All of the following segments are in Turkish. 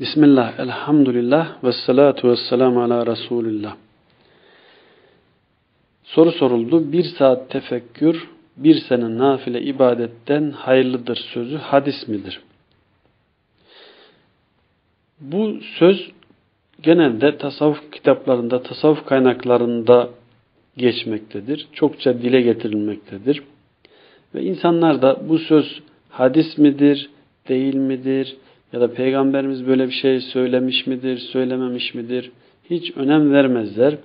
Bismillah, elhamdülillah ve salatu ve selamu ala Resulillah. Soru soruldu. Bir saat tefekkür, bir sene nafile ibadetten hayırlıdır sözü hadis midir? Bu söz genelde tasavvuf kitaplarında, tasavvuf kaynaklarında geçmektedir. Çokça dile getirilmektedir. Ve insanlar da bu söz hadis midir, değil midir, ya da peygamberimiz böyle bir şey söylemiş midir, söylememiş midir hiç önem vermezler.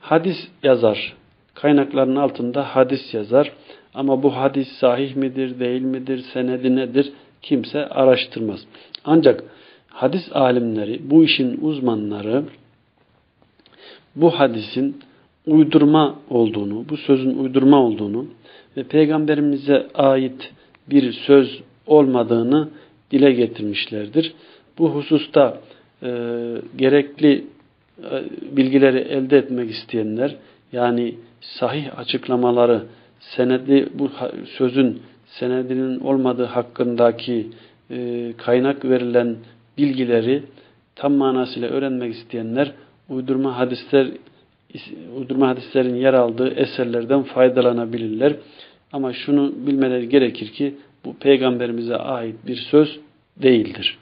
Hadis yazar. Kaynakların altında hadis yazar. Ama bu hadis sahih midir, değil midir, senedi nedir kimse araştırmaz. Ancak hadis alimleri, bu işin uzmanları bu hadisin uydurma olduğunu, bu sözün uydurma olduğunu ve peygamberimize ait bir söz olmadığını dile getirmişlerdir. Bu hususta e, gerekli e, bilgileri elde etmek isteyenler yani sahih açıklamaları senedi bu sözün senedinin olmadığı hakkındaki e, kaynak verilen bilgileri tam manasıyla öğrenmek isteyenler uydurma hadisler uydurma hadislerin yer aldığı eserlerden faydalanabilirler. Ama şunu bilmeleri gerekir ki bu peygamberimize ait bir söz değildir.